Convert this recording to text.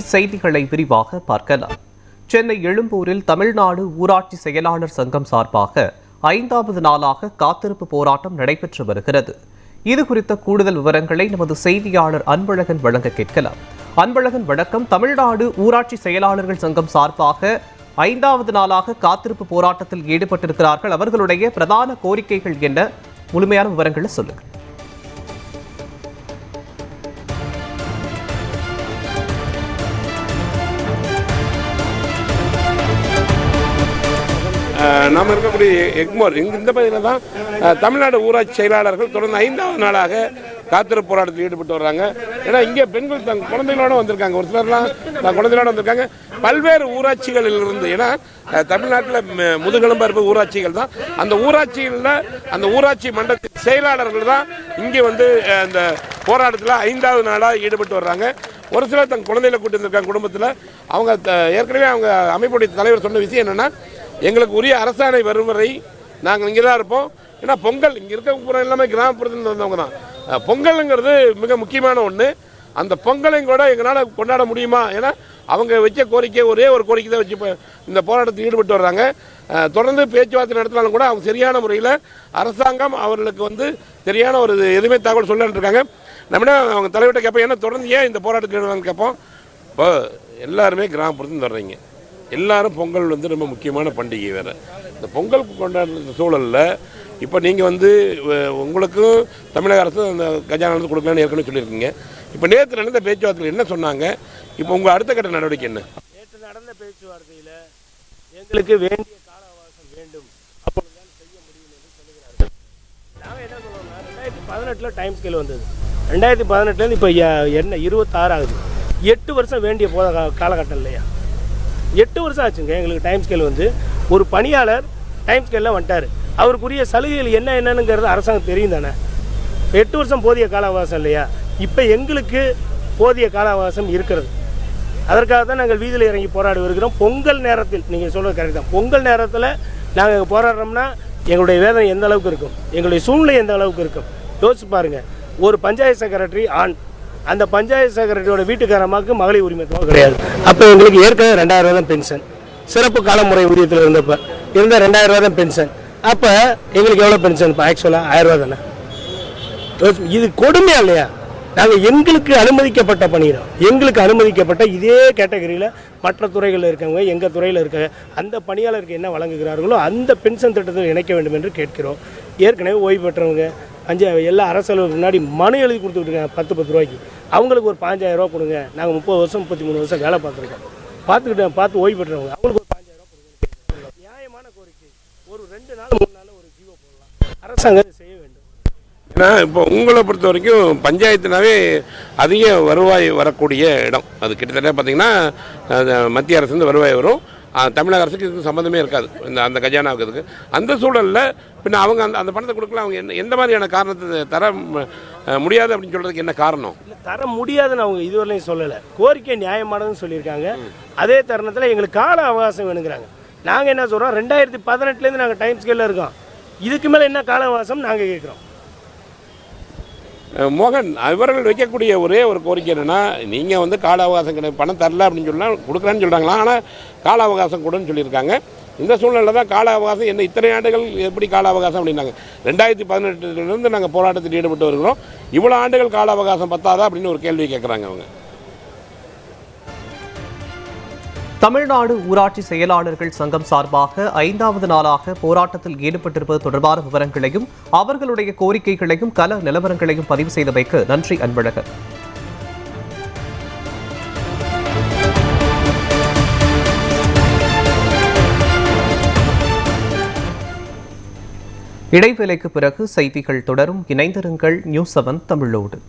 செய்திகளை விரிவாக பார்க்கலாம். சென்னை எழும்பூரில் தமிழ்நாடு ஊராட்சி செயலாளர் சங்கம் சார்பாக ஐந்தாவது நாளாக காத்திருப்பு போராட்டம் நடைபெற்று வருகிறது. இது குறித்த கூடுதல் விவரங்களை நமது செய்தியாளர் அன்பழகன் வழங்க கேட்கலாம். அன்பழகன் வணக்கம். தமிழ்நாடு ஊராட்சி செயலாளர்கள் சங்கம் சார்பாக ஐந்தாவது நாளாக காத்திருப்பு போராட்டத்தில் ஈடுபட்டிருக்கிறார்கள். அவர்களுடைய பிரதான கோரிக்கைகள் என்ன? முழுமையான விவரங்களை சொல்லுங்கள். நாம் இருக்கக்கூடிய எக்மோர். இங்க இந்த பகுதியில் தான் தமிழ்நாடு ஊராட்சி செயலாளர்கள் தொடர்ந்து ஐந்தாவது நாளாக காத்திருப்பு போராட்டத்தில் ஈடுபட்டு வர்றாங்க. ஏன்னா இங்கே பெண்கள் தங்க குழந்தைகளோட வந்திருக்காங்க. ஒரு சிலர்லாம் தான் குழந்தைகளோட வந்திருக்காங்க. பல்வேறு ஊராட்சிகளில் இருந்து ஏன்னா தமிழ்நாட்டில் முதுகெலும்பு முதுகெலும்பா ஊராட்சிகள் தான். அந்த ஊராட்சிகளில் அந்த ஊராட்சி மன்றத்தின் செயலாளர்கள் தான் இங்கே வந்து அந்த போராட்டத்தில் ஐந்தாவது நாளாக ஈடுபட்டு வர்றாங்க. ஒரு சிலர் தன் குழந்தைகளை கூட்டி வந்திருக்காங்க குடும்பத்தில். அவங்க ஏற்கனவே அவங்க அமைப்புடைய தலைவர் சொன்ன விஷயம் என்னென்னா எங்களுக்கு உரிய அரசாணை வரும் வரை நாங்கள் இங்கே தான் இருப்போம். ஏன்னா பொங்கல் இங்கே இருக்க எல்லாமே கிராமப்புறத்தில் வந்தவங்க தான் பொங்கலுங்கிறது மிக முக்கியமான ஒன்று அந்த பொங்கலையும் கூட எங்களால் கொண்டாட முடியுமா? ஏன்னா அவங்க வச்ச கோரிக்கை ஒரே ஒரு கோரிக்கை தான் வச்சு இப்போ இந்த போராட்டத்தில் ஈடுபட்டு வர்றாங்க. தொடர்ந்து பேச்சுவார்த்தை நடத்தினாலும் கூட அவங்க சரியான முறையில் அரசாங்கம் அவர்களுக்கு வந்து சரியான ஒரு எதுவுமே தகவல் சொல்லலான்னு இருக்காங்க. நம்மளே அவங்க தலைவர்கிட்ட கேட்போம் ஏன்னா தொடர்ந்து ஏன் இந்த போராட்டத்தில் கேட்போம்? இப்போ எல்லாருமே கிராமப்புறத்துலேருந்து வர்றீங்க. எல்லாரும் பொங்கல் வந்து ரொம்ப முக்கியமான பண்டிகை வேறு. இந்த பொங்கல் கொண்டாடுற சூழலில் இப்போ நீங்கள் வந்து உங்களுக்கும் தமிழக அரசு அந்த கஜானா கொடுக்கலான்னு ஏற்கனவே சொல்லியிருக்கீங்க. இப்போ நேற்று நடந்த பேச்சுவார்த்தையில் என்ன சொன்னாங்க? இப்போ உங்கள் அடுத்த கட்ட நடவடிக்கை என்ன? நேற்று நடந்த பேச்சுவார்த்தையில் எங்களுக்கு வேண்டிய கால அவகாசம் வேண்டும் அப்பொழுதுதான் செய்ய முடியும் என்று சொல்லுகிறார்கள். நாங்கள் என்ன சொல்லுவோம்னா ரெண்டாயிரத்தி பதினெட்டில் டைம் ஸ்கேல் வந்தது. ரெண்டாயிரத்தி பதினெட்டுலேருந்து இப்போ என்ன இருபத்தாறு ஆகுது எட்டு வருஷம் வேண்டிய போத காலகட்டம் இல்லையா? எட்டு வருஷம் ஆச்சுங்க எங்களுக்கு டைம் ஸ்கேல் வந்து. ஒரு பணியாளர் டைம் ஸ்கேலில் வந்துட்டார். அவருக்குரிய சலுகைகள் என்ன என்னங்கிறது அரசாங்கம் தெரியும் தானே. எட்டு வருஷம் போதிய கால அவகாசம் இல்லையா? இப்போ எங்களுக்கு போதிய கால அவகாசம் இருக்கிறது. அதற்காக தான் நாங்கள் வீதியில் இறங்கி போராடி வருகிறோம். பொங்கல் நேரத்தில் நீங்கள் சொல்கிறது கரெக்ட் தான். பொங்கல் நேரத்தில் நாங்கள் போராடுறோம்னா எங்களுடைய வேதனை எந்த அளவுக்கு இருக்கும்? எங்களுடைய சூழ்நிலை எந்த அளவுக்கு இருக்கும்? யோசிச்சு பாருங்கள் ஒரு பஞ்சாயத்து செக்ரட்டரி ஆண். அந்த பஞ்சாயத்து செக்ரட்டரியோட வீட்டுக்காரமாக்கு மகளிர் உரிமை தொகை கிடையாது. அப்போ எங்களுக்கு ஏற்கனவே ரெண்டாயிரம் ரூபா தான் பென்ஷன் சிறப்பு காலமுறை ஊதியத்தில் இருந்தப்ப இருந்த ரெண்டாயிரம் ரூபா தான் பென்ஷன் அப்போ எங்களுக்கு எவ்வளோ பென்ஷன் இப்போ ஆக்சுவலாக ஆயிரம் ரூபா தானே? இது கொடுமையா இல்லையா? நாங்கள் எங்களுக்கு அனுமதிக்கப்பட்ட பணியிடம் எங்களுக்கு அனுமதிக்கப்பட்ட இதே கேட்டகரியில் மற்ற துறைகளில் இருக்கவங்க எங்கள் துறையில் இருக்க அந்த பணியாளருக்கு என்ன வழங்குகிறார்களோ அந்த பென்ஷன் திட்டத்தில் இணைக்க வேண்டும் என்று கேட்கிறோம். ஏற்கனவே ஓய்வு பெற்றவங்க அஞ்சு எல்லா அரசலுக்கு முன்னாடி மனு எழுதி கொடுத்துட்ருக்காங்க பத்து பத்து ரூபாய்க்கு. அவங்களுக்கு ஒரு பாஞ்சாயிரம் கொடுங்க. நாங்கள் முப்பது வருஷம் முப்பத்தி மூணு வருஷம் வேலை பார்த்துருக்கோம். பார்த்துக்கிட்டேன் பார்த்து ஓய்வு பெற்றவங்க. அவங்களுக்கு ஒரு பாஞ்சாயிரம் கொடுங்க. நியாயமான கோரிக்கை. ஒரு ரெண்டு நாள் மூணு நாள் ஒரு ஜீவோ போடலாம். அரசாங்கம் செய்ய வேண்டும். ஏன்னா இப்போ உங்களை பொறுத்த வரைக்கும் பஞ்சாயத்துனாவே அதிக வருவாய் வரக்கூடிய இடம். அது கிட்டத்தட்ட பார்த்தீங்கன்னா மத்திய அரசு வருவாய் வரும். தமிழக அரசுக்கு இதுக்கு சம்மந்தமே இருக்காது. இந்த அந்த கஜானாவுக்கு இதுக்கு. அந்த சூழலில் பின்ன அவங்க அந்த அந்த பணத்தை கொடுக்கல அவங்க என்ன எந்த மாதிரியான காரணத்தை தர முடியாது அப்படின்னு சொல்கிறதுக்கு என்ன காரணம்? இல்லை தர முடியாதுன்னு அவங்க இதுவரையும் சொல்லலை. கோரிக்கை நியாயமானதுன்னு சொல்லியிருக்காங்க. அதே தருணத்தில் எங்களுக்கு கால அவகாசம் வேணுங்கிறாங்க. நாங்கள் என்ன சொல்கிறோம் ரெண்டாயிரத்தி பதினெட்டுலேருந்து நாங்கள் டைம் ஸ்கேலில் இருக்கோம். இதுக்கு மேலே என்ன கால அவகாசம் நாங்கள் கேட்குறோம் மோகன் அவர்கள் வைக்கக்கூடிய ஒரே ஒரு கோரிக்கை என்னென்னா நீங்கள் வந்து கால அவகாசம் கிடையாது பணம் தரல அப்படின்னு சொன்னால் கொடுக்குறேன்னு சொல்கிறாங்களா ஆனால் கால அவகாசம் கொடுன்னு சொல்லியிருக்காங்க. இந்த சூழ்நிலை தான் கால அவகாசம் என்ன இத்தனை ஆண்டுகள் எப்படி கால அவகாசம் அப்படின்னாங்க. ரெண்டாயிரத்தி பதினெட்டுலேருந்து நாங்கள் போராட்டத்தில் ஈடுபட்டு வருகிறோம். இவ்வளோ ஆண்டுகள் கால அவகாசம் பத்தாதா அப்படின்னு ஒரு கேள்வி கேட்குறாங்க அவங்க. தமிழ்நாடு ஊராட்சி செயலாளர்கள் சங்கம் சார்பாக ஐந்தாவது நாளாக போராட்டத்தில் ஈடுபட்டிருப்பது தொடர்பான விவரங்களையும் அவர்களுடைய கோரிக்கைகளையும் கல நிலவரங்களையும் பதிவு செய்தமைக்கு நன்றி அன்பழகன். இடைவேளைக்கு பிறகு செய்திகள் தொடரும். இணைந்திருங்கள் நியூஸ் செவன் தமிழோடு.